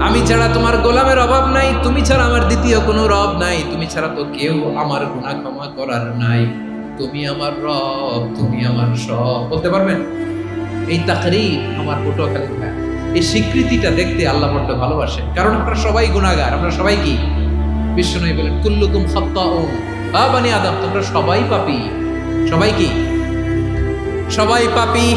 আমি ছাড়া তোমার গোলামের অভাব নাই, তুমি ছাড়া আমার দ্বিতীয় কোনো রব নাই, তুমি ছাড়া তো কেউ আমার গুনাহ ক্ষমা করার নাই। তুমি আমার রব, তুমি আমার সব। বলতে পারবেন? এই তাকরি আমার ভাই এই স্বীকৃতিটা দেখতে আল্লাহ বড্ড ভালোবাসে কারণ আমরা সবাই গুণাগার আমরা সবাই কি? বিষ্ণু বলেন, কুল্লুকুম খাত্তাউন বা বানি আদম, তোমরা সবাই পাপি। সবাই কি? সবাই পাপি।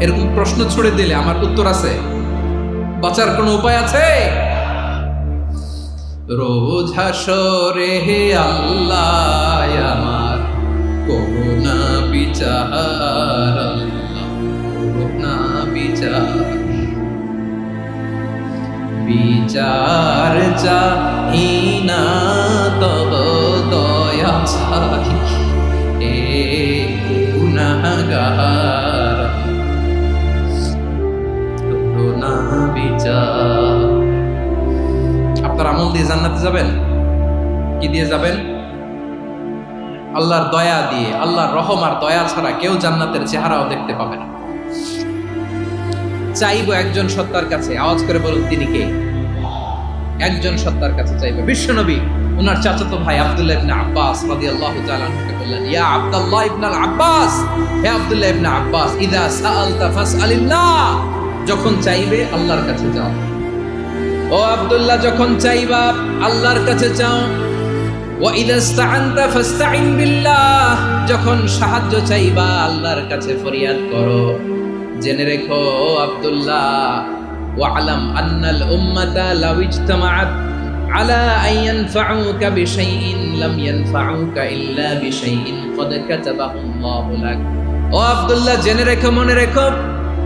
এরকম প্রশ্ন ছুড়ে দিলে আমার উত্তর আছে। বাঁচার কোনো উপায় আছে? রোজ হাসরে হে আল্লাহ, আমার করুণা বিচার করুণা বিচার। বিচার চাহি না, তব দয়া চাহি এ গুনাহগার। বিচার আপনার আমল দিয়ে জান্নাতে যাবেন? কি দিয়ে যাবেন? আল্লাহর দয়া দিয়ে, আল্লাহর রহম আর দয়া ছাড়া কেউ জান্নাতের চেহারাও দেখতে পাবে না। চাইব একজন সত্তার কাছে, আওয়াজ করে বলুন, তিনি কে? একজন সত্তার কাছে চাইব। বিশ্বনবী, ওনার চাচাতো ভাই আব্দুল্লাহ ইবনে আব্বাস রাদিয়াল্লাহু তাআলা আনহুকে বললেন, ইয়া আব্দুল্লাহ ইবনে আব্বাস, হে আব্দুল্লাহ ইবনে আব্বাস, ইদা সাআলতা ফাসআলিল্লাহ। যখন চাইবে, আল্লাহর কাছে যাও। ও আবদুল্লাহ, যখন চাইবা, আল্লাহর কাছে যাও। যখন সাহায্য চাইবা, আল্লাহর কাছে ফরিয়াদ করো। জেনে রেখো আব্দুল্লাহ ও আলাম আন্নাল উম্মাতা লাউইজতামাআত আলা আইয়ানফাউকা বিশাইইন, লাম ইয়ানফাউকা ইল্লা বিশাইইন, কদ কাতাবাহু লাক। ও আব্দুল্লাহ, জেনে রেখো, মনে রেখো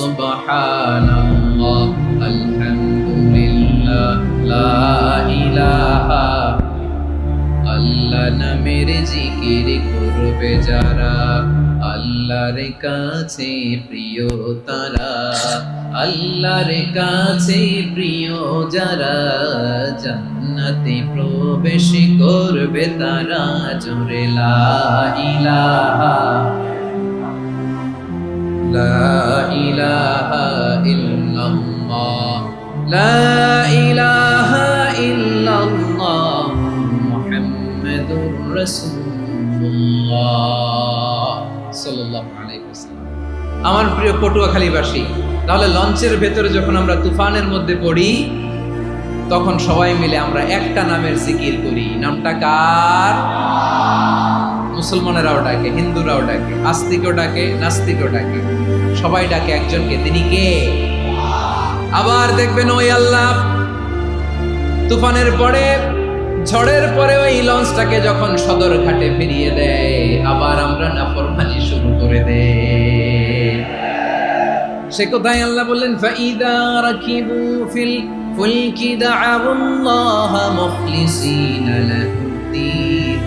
সুবহানাল্লাহ আলহামদুলিল্লাহ লা ইলাহা আল্লাহ নামের জিকির করবে যারা, আল্লাহর কাছে প্রিয় তারা আল্লাহর কাছে প্রিয় যারা জান্নাতে প্রবেশ করবে তারা, জোরে লা মুহাম্মাদুর রাসূলুল্লাহ। সাল্লাল্লাহু আলাইহি ওয়াসাল্লাম। আমার প্রিয় পটুয়াখালীবাসী তাহলে লঞ্চের ভেতরে যখন আমরা তুফানের মধ্যে পড়ি, তখন সবাই মিলে আমরা একটা নামের জিকির করি। নামটা কার? মুসলমানেরাও ডাকে, হিন্দুরাও ডাকে, আস্তিকও ডাকে, নাস্তিকও ডাকে। সবাই ডাকে একজনকে তিনি কে আবার দেখবেন ওই আল্লাহ তুফানের পরে ঝড়ের পরে ওই লঞ্চটাকে যখন সদর ঘাটে ফিরিয়ে দেয় আবার আমরা নাফরমানি শুরু করে দেয় সে কোথায় আল্লাহ বললেন ফাইদা রাকিবু ফিল ফুলকি দাআউল্লাহ মুখলিসিনা লাহুদ্দিন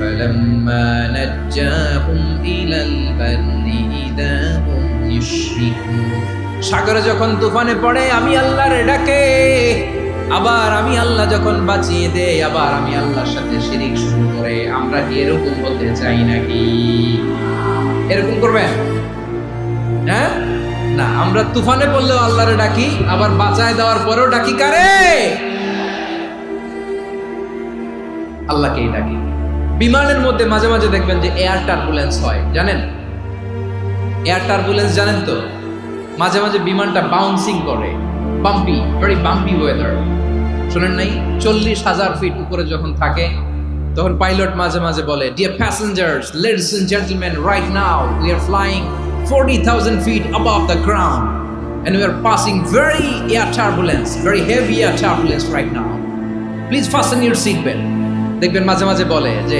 فلما نجاهم إلى البر إذا هم يشركون সাগরে যখন তুফানে পড়ে, আমি আল্লাহর ডাকে। আবার আমি আল্লাহ যখন বাঁচিয়ে দেই, আবার আমি আল্লাহর সাথে শিরিক শুরু করে। আমরা কি এরকম বলতে চাই নাকি? এরকম করবেন? হ্যাঁ? না, আমরা তুফানে পড়লেও আল্লাহরে ডাকি, আবার বাঁচায় দেওয়ার পরেও ডাকি কারে? আল্লাহকেই ডাকি। বিমানের মধ্যে মাঝে মাঝে দেখবেন যে এয়ার টার্বুলেন্স হয়, জানেন? এয়ার টার্বুলেন্স জানেন তো মাঝে মাঝে বিমানটা বাউন্সিং করে বাম্পি ভেরি বাম্পি ওয়েদার শোনেন নাই চল্লিশ হাজার ফিট উপরে যখন থাকে তখন পাইলট মাঝে মাঝে বলে dear passengers ladies and gentleman right now we are flying forty thousand feet above the ground and we are passing very air turbulence, very heavy air turbulence right now. Please fasten your seatbelt. দেখবেন মাঝে মাঝে বলে যে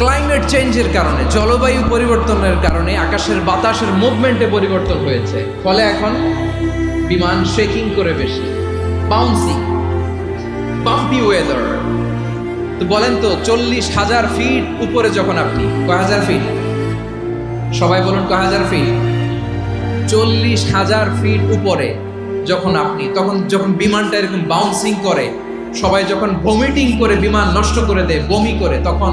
climate চেঞ্জের কারণে, জলবায়ু পরিবর্তনের কারণে আকাশের বাতাসের মুভমেন্টে পরিবর্তন হয়েছে। ফলে এখন বিমান শেকিং করে বেশি বাউন্সিং বাম্পি ওয়েদার তো বলেন তো, চল্লিশ হাজার ফিট উপরে যখন আপনি, কয় হাজার ফিট সবাই বলুন কয় হাজার ফিট চল্লিশ হাজার ফিট উপরে যখন আপনি, তখন যখন বিমানটা এরকম বাউন্সিং করে, সবাই যখন ভমিটিং করে বিমান নষ্ট করে দেয়, বমি করে, তখন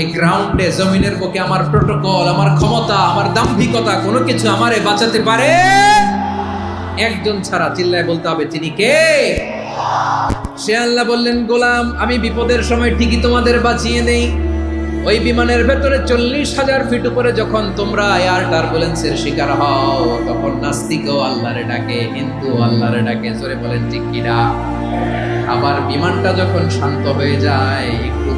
এই গ্রাউন্ডে জমিনের বুকে আমার প্রোটোকল আমার ক্ষমতা, আমার দাম্ভিকতা, কোনো কিছু আমারে বাঁচাতে পারে? একজন ছাড়া চিল্লায় বলতে হবে, তিনি কে? সে আল্লাহ বললেন, গোলাম, আমি বিপদের সময় ঠিকই তোমাদের বাঁচিয়ে দেই ওই বিমানের ভেতরে চল্লিশ হাজার ফিট উপরে যখন তোমরা এয়ার টার্বুলেন্সের শিকার হও, তখন নাস্তিক নাস্তিকও আল্লাহরে ডাকে, হিন্দু আল্লাহরে ডাকে। জোরে বলেন, ঠিক কিনা আবার বিমানটা যখন শান্ত হয়ে যায়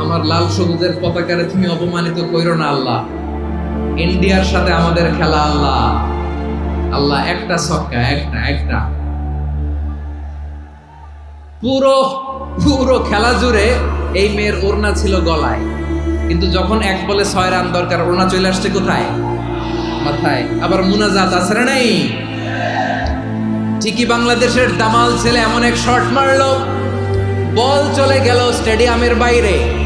আমার লাল সবুজের পতাকারে তুমি অপমানিত কইরো না আল্লাহ। ইন্ডিয়ার সাথে আমাদের খেলা আল্লাহ। আল্লাহ, একটা সক্কা একটা একটা। পুরো পুরো খেলা জুড়ে এই মেয়ের ওড়না ছিল গলায়। কিন্তু যখন এক বলে ছয় রান দরকার, ওড়না চলে আসছে কোথায়? মাথায়। আবার মুনাজাত আছে নাই? ঠিকই বাংলাদেশের দামাল ছেলে এমন এক শট মারলো। বল চলে গেল স্টেডিয়ামের বাইরে।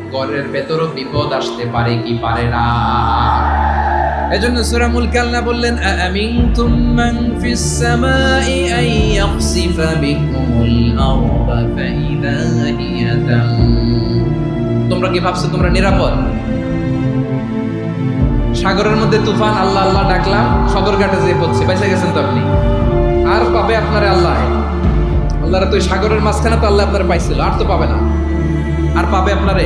ঘরের ভেতরও বিপদ আসতে পারে কি পারে না। এজন্য সূরা মুলক আল্লাহ বললেন আমিনতুম মান ফিস সামাই আন ইয়াখসিফা বিকুমুল আরদা ফাইদা হিয়া তামুর কি ভাবছ তোমরা নিরাপদ? সাগরের মধ্যে তুফান, আল্লাহ আল্লাহ ডাকলাম, সদরঘাটে যে পড়ছে বেঁচে গেছেন তো আপনি? আর পাবে আপনারে আল্লাহ। আল্লাহরা তো সাগরের মাঝখানে তো আল্লাহ আপনার পাইছিল, আর তো পাবে না। আর পাবে আপনারে?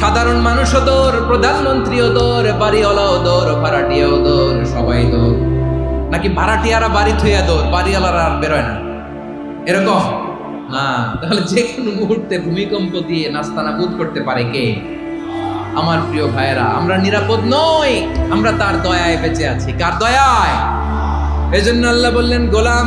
সাধারণ মানুষও দৌড়, প্রধানমন্ত্রীও দৌড়, বাড়িওয়ালাও দৌড়, ভাড়াটিয়াও দৌড়, সবাই দৌড়। নাকি ভাড়াটিয়ারা বাড়ি থুইয়া দৌড়, বাড়িওয়ালারা আর বেরোয় না? এরকম? না, তাহলে যে কোনো মুহূর্তে ভূমিকম্প দিয়ে নাস্তানাবুদ করতে পারে কে? আমার প্রিয় ভাইয়েরা, আমরা নিরাপদ নই, আমরা তার দয়ায় বেঁচে আছি। কার দয়ায়? এজন্য আল্লাহ বললেন, গোলাম